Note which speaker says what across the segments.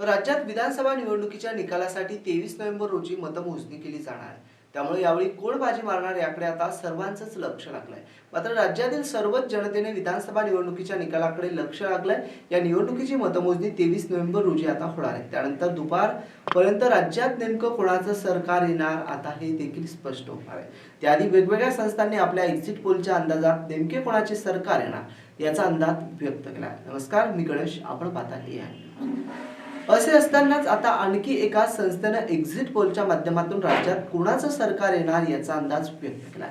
Speaker 1: राज्यात विधानसभा निवडणुकीच्या निकालासाठी तेवीस नोव्हेंबर रोजी मतमोजणी केली जाणार. आहे त्यामुळे यावेळी कोण बाजी मारणार याकडे आता सर्वांचंच लक्ष लागलंय. मात्र राज्यातील सर्वच जनतेने विधानसभा निवडणुकीच्या निकालाकडे लक्ष लागलंय. या निवडणुकीची मतमोजणी तेवीस नोव्हेंबर रोजी आता होणार आहे. त्यानंतर दुपारपर्यंत राज्यात नेमकं कोणाचं सरकार येणार आता हे देखील स्पष्ट होणार आहे. त्याआधी वेगवेगळ्या संस्थांनी आपल्या एक्झिट पोलच्या अंदाजात नेमके कोणाचे सरकार येणार याचा अंदाज व्यक्त केला. आहे नमस्कार मी गणेश आपण पाहता हे आहे असे असतानाच आता आणखी एका संस्थेनं एक्झिट पोलच्या माध्यमातून राज्यात कुणाचं सरकार येणार याचा अंदाज व्यक्त केला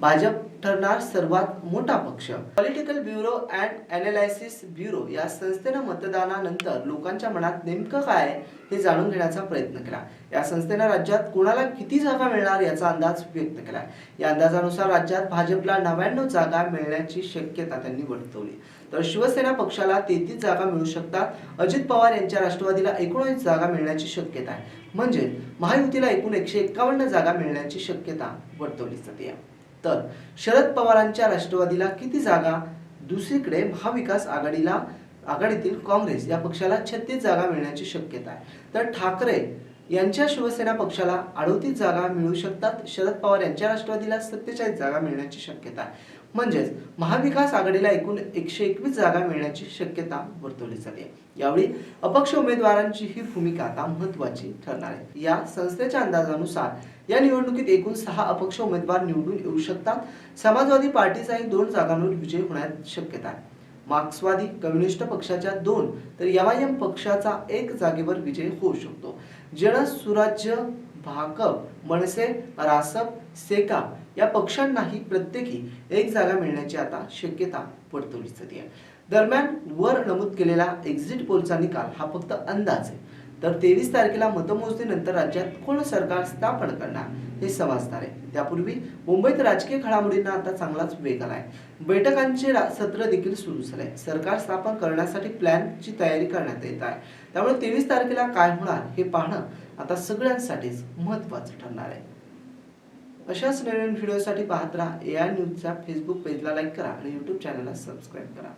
Speaker 1: भाजप ठरणार सर्वात मोठा पक्ष. Political bureau and analysis bureau या संस्थेनं मतदानानंतर लोकांच्या मनात नेमकं काय आहे हे जाणून घेण्याचा प्रयत्न केला. या संस्थेनं राज्यात कोणाला किती जागा मिळणार याचा अंदाज व्यक्त केला. या अंदाजानुसार राज्यात भाजपला नव्याण्णव जागा मिळण्याची शक्यता त्यांनी वर्तवली. तर शिवसेना पक्षाला तेहतीस जागा मिळू शकतात. अजित पवार यांच्या राष्ट्रवादीला एकोणीस जागा मिळण्याची शक्यता आहे. म्हणजे महायुतीला एकूण एकशे एकावन्न जागा मिळण्याची शक्यता वर्तवली जाते. तर शरद पवारांच्या राष्ट्रवादीला किती जागा दुसरीकडे महाविकास आघाडीला आघाडीतील काँग्रेस या पक्षाला छत्तीस जागा मिळण्याची शक्यता आहे. तर ठाकरे यांच्या शिवसेना पक्षाला अडोतीस जागा मिळू शकतात. शरद पवार यांच्या राष्ट्रवादीला सत्तेचाळीस जागा मिळण्याची शक्यता आहे. म्हणजेच महाविकास आघाडीला एकूण एकशे एकवीस जागा मिळण्याची शक्यता वर्तवली जाते. यावेळी अपक्ष उमेदवारांची ही भूमिका आता महत्वाची ठरणार आहे. या संस्थेच्या अंदाजानुसार या निवडणुकीत एकूण सहा अपक्ष उमेदवार निवडून येऊ शकतात. समाजवादी पार्टीचाही दोन जागांवर विजय होण्याची शक्यता आहे. मार्क्सवादी कम्युनिस्ट पक्षाच्या दोन तर यवायम पक्षाचा एक जागेवर विजय होऊ शकतो. जन सुराज्य भाकप मनसे रासप सेका या पक्षांनाही प्रत्येकी एक जागा मिळण्याची आता शक्यता वर्तवली जाते दरम्यान वर नमूद केलेला एक्झिट पोलचा निकाल हा फक्त अंदाज आहे. तर तेवीस तारखेला मतमोजणीनंतर राज्यात कोण सरकार स्थापन करणार हे समजणार आहे. त्यापूर्वी मुंबईत राजकीय घडामोडींना आता चांगलाच वेग आहे बैठकांचे सत्र देखील सुरू झाले सरकार स्थापन करण्यासाठी प्लॅनची तयारी करण्यात येत आहे. त्यामुळे तेवीस तारखेला काय होणार हे पाहणं आता सगळ्यांसाठीच महत्वाचं ठरणार आहे. अशाच नवीन व्हिडिओसाठी पाहत राहा. ए आय न्यूजच्या फेसबुक पेजला लाईक करा आणि यूट्यूब चॅनलला सबस्क्राईब करा.